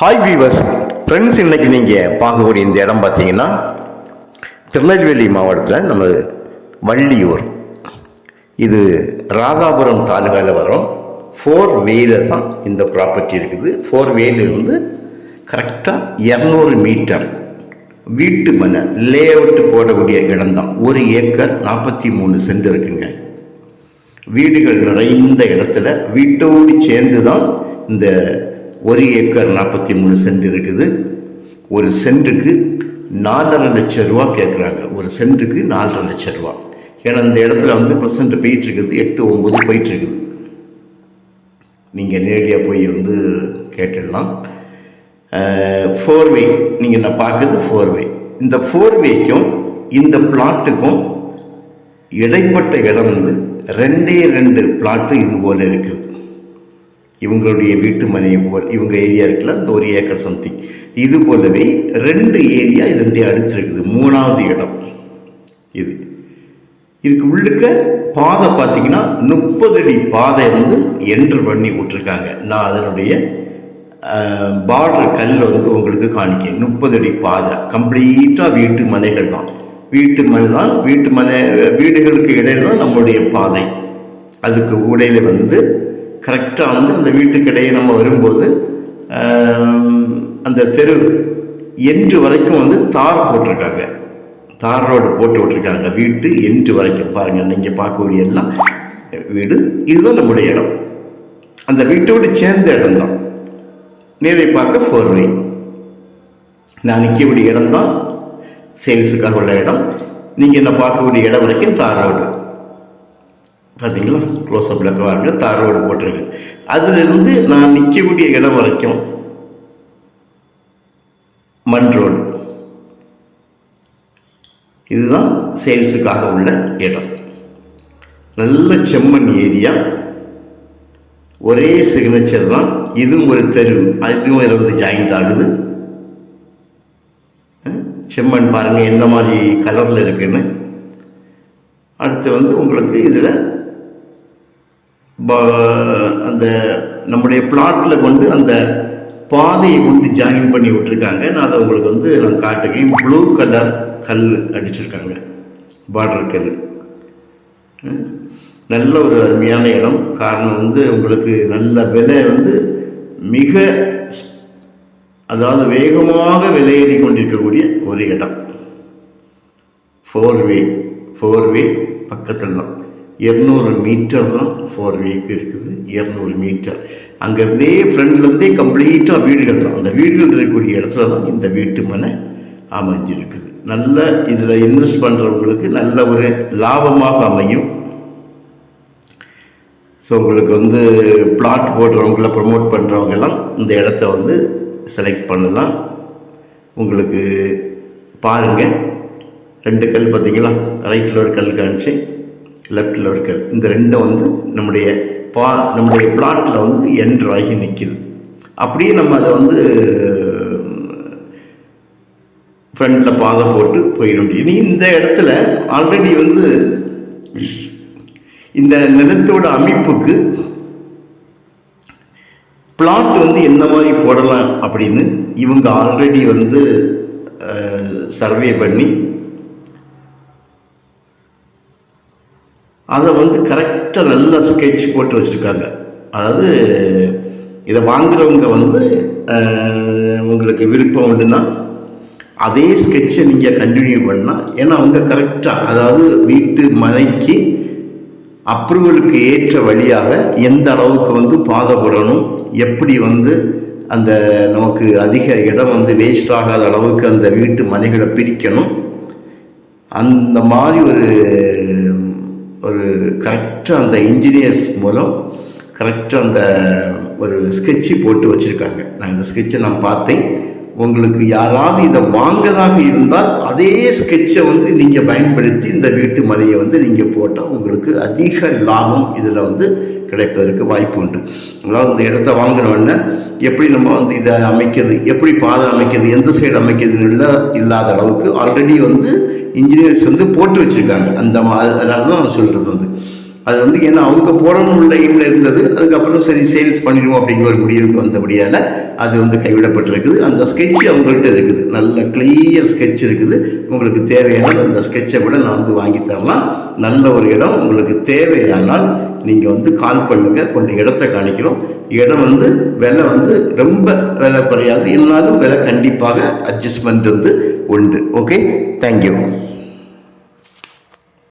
Hi viewers friends இன்னைக்கு நீங்கள் பார்க்கக்கூடிய இந்த இடம் பார்த்தீங்கன்னா திருநெல்வேலி மாவட்டத்தில் நம்ம வள்ளியூர். இது ராதாபுரம் தாலுகாவில் வரும். ஃபோர் வேல தான் இந்த ப்ராப்பர்ட்டி இருக்குது. ஃபோர் வேலிருந்து கரெக்டாக இரநூறு மீட்டர் வீட்டு மனை லே அவுட்டு போடக்கூடிய இடம்தான் ஒரு ஏக்கர் நாற்பத்தி மூணு சென்ட் இருக்குங்க. வீடுகள் நிறைந்த இடத்துல வீட்டோடு சேர்ந்து தான் இந்த ஒரு ஏக்கர் நாற்பத்தி மூணு சென்ட் இருக்குது. ஒரு சென்ட்டுக்கு நாலரை லட்சம் ரூபா கேட்குறாங்க. ஒரு சென்ட்டுக்கு நாலரை லட்சம் ரூபா. ஏன்னா இந்த இடத்துல வந்து பர்சன்ட் போயிட்டு இருக்குது எட்டு ஒம்பது போயிட்டு இருக்குது நீங்கள் நேரடியாக போய் வந்து கேட்டுடலாம். ஃபோர் வே நீங்கள் நான் பார்க்குறது ஃபோர் வே இந்த ஃபோர் வேக்கும் இந்த பிளாட்டுக்கும் இடைப்பட்ட இடம் வந்து ரெண்டே ரெண்டு பிளாட்டு இது போல் இருக்குது. இவங்களுடைய வீட்டு மனையை போல் இவங்க ஏரியா இருக்குல்ல இந்த ஒரு ஏக்கர் சம்திங் இது போலவே ரெண்டு ஏரியா இதனுடைய அடிச்சிருக்குது மூணாவது இடம் இது. இதுக்கு உள்ளுக்க பாதை பார்த்தீங்கன்னா முப்பது அடி பாதை வந்து என்ட்ரு பண்ணி விட்ருக்காங்க நான் அதனுடைய பார்டர் கல் வந்து உங்களுக்கு காணிக்கேன் முப்பது அடி பாதை. கம்ப்ளீட்டாக வீட்டு மனைகள் தான். வீட்டு மனை தான் வீட்டு மனை வீடுகளுக்கு இடையில தான் நம்மளுடைய பாதை. அதுக்கு உடையில் வந்து கரெக்டாக வந்து அந்த வீட்டுக்கிடையே நம்ம வரும்போது அந்த தெரு என்று வரைக்கும் வந்து தார் போட்டிருக்காங்க. தார் ரோடு போட்டு விட்டுருக்காங்க. வீட்டு என்று வரைக்கும். பாருங்கள் நீங்கள் பார்க்கக்கூடிய எல்லாம் வீடு. இதுதான் நம்முடைய இடம். அந்த வீட்டோடு சேர்ந்த இடம் தான் நேரை பார்க்க ஃபோர் வே நான் நிற்கக்கூடிய இடம் தான் சேல்ஸுக்காக உள்ள இடம். நீங்கள் என்ன பார்க்கக்கூடிய இடம் வரைக்கும் தார் ரோடு. பார்த்தீங்களா க்ளோஸ் அப்பில் பாருங்க தார் ரோடு போட்டிருக்கு. அதிலிருந்து நான் நிற்கக்கூடிய இடம் வரைக்கும் மண் ரோடு. இதுதான் சேல்ஸுக்காக உள்ள இடம். நல்ல செம்மண் ஏரியா. ஒரே சிக்னேச்சர் தான். இதுவும் ஒரு தெரு. அதுவும் இதில் வந்து ஜாயிண்ட் ஆகுது செம்மண் பாருங்கள் எந்த மாதிரி கலரில் இருக்குன்னு. அடுத்து வந்து உங்களுக்கு இதில் அந்த நம்முடைய பிளாட்டில் கொண்டு அந்த பாதையை கொண்டு ஜாயின் பண்ணி விட்டுருக்காங்க. நான் அதை உங்களுக்கு வந்து நான் காட்டுக்கேன் ப்ளூ கலர் கல் அடிச்சிருக்காங்க. பார்டர் கல் நல்ல ஒரு அருமையான இடம். காரணம் வந்து உங்களுக்கு நல்ல விலை வந்து மிக அதாவது வேகமாக விலையேறி கொண்டிருக்கக்கூடிய ஒரு இடம். ஃபோர் வே ஃபோர் வே பக்கத்தில் தான். இரநூறு மீட்டர் தான் ஃபோர் வேக்கு இருக்குது. இரநூறு மீட்டர் அங்கேருந்தே ஃப்ரெண்ட்லேருந்தே கம்ப்ளீட்டாக வீடுகள் தான். அந்த வீடுகள் இருக்கக்கூடிய இடத்துல தான் இந்த வீட்டு மனை அமைஞ்சிருக்குது. நல்ல இதில் இன்வெஸ்ட் பண்ணுறவங்களுக்கு நல்ல ஒரு லாபமாக அமையும். ஸோ உங்களுக்கு வந்து பிளாட் போடுறவங்கள ப்ரமோட் பண்ணுறவங்கெல்லாம் இந்த இடத்த வந்து செலக்ட் பண்ணலாம். உங்களுக்கு பாருங்கள் ரெண்டு கல் பார்த்தீங்களா? ரைட்டில் ஒரு கல் காமிச்சு. லெஃப்டில் இருக்கிறது இந்த ரெண்டும் வந்து நம்முடைய பா நம்முடைய பிளாட்டில் வந்து என்ட்ராகி நிற்கிது அப்படியே நம்ம அதை வந்து ஃப்ரண்டில் பாதை போட்டு போயிட முடியும். இனி இந்த இடத்துல ஆல்ரெடி வந்து இந்த நிலத்தோட அமைப்புக்கு பிளாட் வந்து எந்த மாதிரி போடலாம் அப்படின்னு இவங்க ஆல்ரெடி வந்து சர்வே பண்ணி அதை வந்து கரெக்டாக நல்லா ஸ்கெட்ச் போட்டு வச்சுருக்காங்க. அதாவது இதை வாங்குறவங்க வந்து உங்களுக்கு விருப்பம் உண்டுன்னா அதே ஸ்கெட்சை நீங்கள் கண்டினியூ பண்ணால் ஏன்னா அவங்க கரெக்டாக அதாவது வீட்டு மனைக்கு அப்ரூவலுக்கு ஏற்ற வழியாக எந்த அளவுக்கு வந்து பாதை எப்படி வந்து அந்த நமக்கு அதிக இடம் வந்து வேஸ்ட் ஆகாத அளவுக்கு அந்த வீட்டு மனைகளை பிரிக்கணும் அந்த மாதிரி ஒரு ஒரு கரெக்டாக அந்த இன்ஜினியர்ஸ் மூலம் கரெக்டாக அந்த ஒரு ஸ்கெட்சு போட்டு வச்சுருக்காங்க. நான் இந்த ஸ்கெட்சை நான் பார்த்தேன். உங்களுக்கு யாராவது இதை வாங்கதாக இருந்தால் அதே ஸ்கெட்சை வந்து நீங்கள் பயன்படுத்தி இந்த வீட்டு மலையை வந்து நீங்கள் போட்டால் உங்களுக்கு அதிக லாபம் இதில் வந்து கிடைப்பதற்கு வாய்ப்பு உண்டு. அதாவது இந்த இடத்த வாங்கினோடனே எப்படி நம்ம வந்து இதை அமைக்கிறது எப்படி பாதை அமைக்கிறது எந்த சைடு அமைக்கிறதுன்னு இல்லை இல்லாத அளவுக்கு ஆல்ரெடி வந்து இன்ஜினியர்ஸ் வந்து போட்டு வச்சுருக்காங்க. அந்த மா அதனால தான் நான் சொல்கிறது வந்து. அது வந்து ஏன்னா அவங்க போடணும் உள்ள எய்மில் இருந்தது. அதுக்கப்புறம் சரி சேல்ஸ் பண்ணிடுவோம் அப்படிங்கிற ஒரு முடிவுக்கு வந்தபடியால் அது வந்து கைவிடப்பட்டிருக்குது. அந்த ஸ்கெட்ச் அவங்கள்ட்ட இருக்குது. நல்ல கிளியர் ஸ்கெட்ச் இருக்குது. உங்களுக்கு தேவையான அந்த ஸ்கெட்சை கூட நான் வந்து வாங்கி தரலாம். நல்ல ஒரு இடம் உங்களுக்கு தேவையானால் நீங்கள் வந்து கால் பண்ணுங்க. கொண்டு இடத்த காணிக்கிறோம். இடம் வந்து விலை வந்து ரொம்ப விலை குறையாது. இருந்தாலும் விலை கண்டிப்பாக அட்ஜஸ்ட்மெண்ட் வந்து உண்டு. Okay thank you